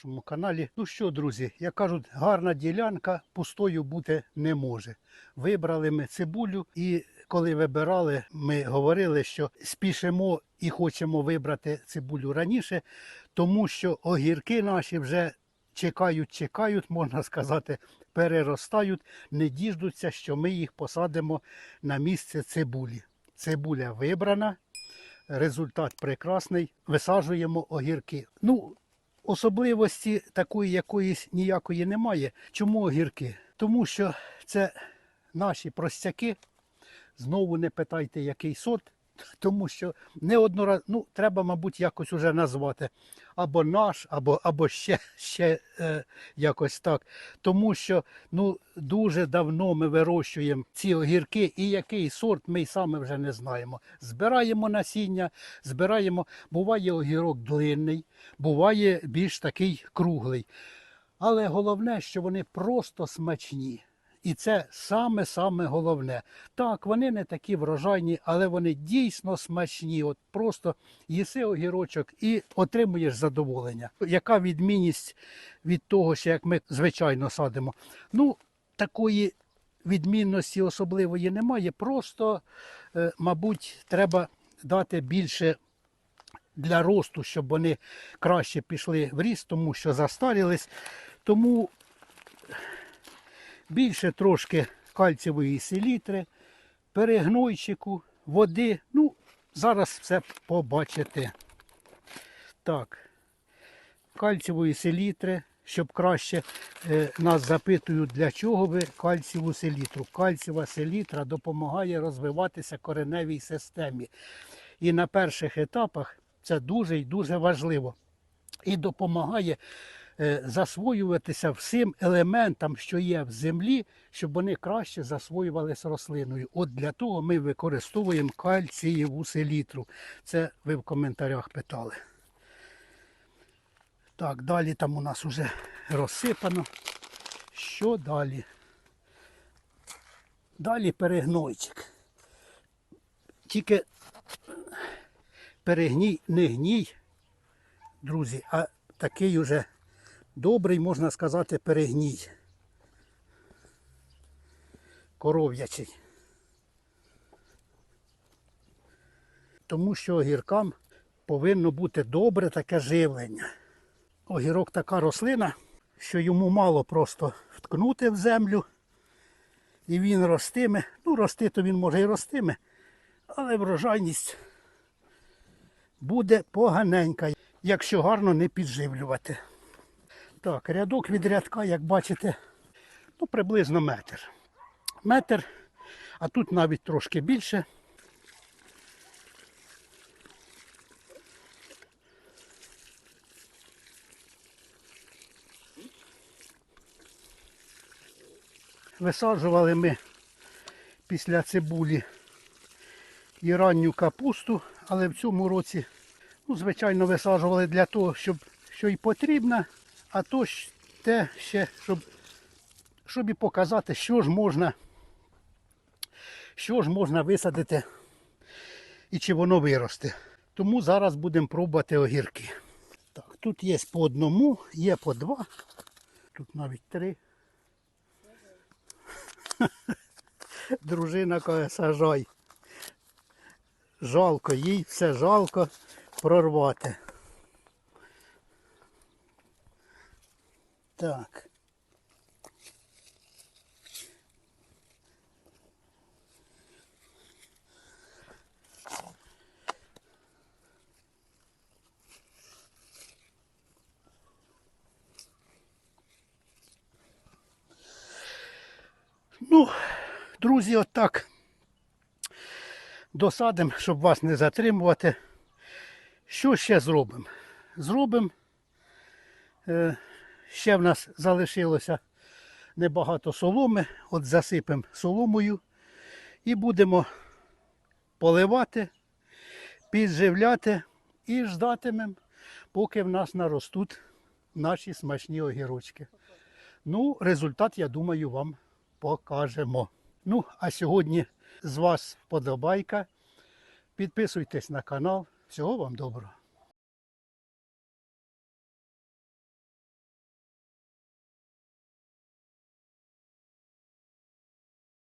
нашому каналі. Ну що, друзі, як кажуть, гарна ділянка пустою бути не може. Вибрали ми цибулю, і коли вибирали, ми говорили, що спішимо і хочемо вибрати цибулю раніше, тому що огірки наші вже чекають, чекають, можна сказати, переростають, не діждуться, що ми їх посадимо на місце цибулі. Цибуля вибрана, результат прекрасний. Висаджуємо огірки. Ну, особливості такої якоїсь ніякої немає. Чому огірки? Тому що це наші простяки. Знову не питайте, який сорт, тому що не однораз, ну, треба, мабуть, якось уже назвати. Або наш, або, або ще, ще е, якось так. Тому що ну, дуже давно ми вирощуємо ці огірки, і який сорт ми й саме вже не знаємо. Збираємо насіння, збираємо, буває огірок длинний, буває більш такий круглий. Але головне, що вони просто смачні. І це саме-саме головне. Так, вони не такі врожайні, але вони дійсно смачні. От просто їси огірочок і отримуєш задоволення. Яка відмінність від того, що як ми звичайно садимо? Ну, такої відмінності особливої немає. Просто, е, мабуть, треба дати більше для росту, щоб вони краще пішли в ріст, тому що застарілись. Тому більше трошки кальцієвої селітри, перегнойчику, води. Ну, зараз все побачите. Так, кальцієвої селітри, щоб краще е, нас запитують, для чого ви кальцієву селітру. Кальцієва селітра допомагає розвиватися кореневій системі. І на перших етапах це дуже і дуже важливо. І допомагає засвоюватися всім елементам, що є в землі, щоб вони краще засвоювалися рослиною. От для того ми використовуємо кальцієву селітру. Це ви в коментарях питали. Так, далі там у нас вже розсипано. Що далі? Далі перегнойчик. Тільки перегній, не гній, друзі, а такий уже добрий, можна сказати, перегній. Коров'ячий. Тому що огіркам повинно бути добре таке живлення. Огірок така рослина, що йому мало просто вткнути в землю, і він ростиме. Ну, рости то він може і ростиме, але врожайність буде поганенька, якщо гарно не підживлювати. Так, рядок від рядка, як бачите, ну, приблизно метр. Метр, а тут навіть трошки більше. Висаджували ми після цибулі і ранню капусту, але в цьому році, ну, звичайно, висаджували для того, щоб що й потрібно, а то ж те ще, щоб, щоб і показати, що ж можна, що ж можна висадити і чи воно виросте. Тому зараз будемо пробувати огірки. Так, тут є по одному, є по два, тут навіть три. Дружина каже, сажай. Жалко, їй все жалко прорвати. Так. Ну, друзі, отак досадимо, щоб вас не затримувати. Що ще зробимо? Зробимо. Е, ще в нас залишилося небагато соломи. От засипемо соломою і будемо поливати, підживляти і ждатимемо, поки в нас наростуть наші смачні огірочки. Ну, результат, я думаю, вам покажемо. Ну, а сьогодні з вас вподобайка. Підписуйтесь на канал. Всього вам доброго.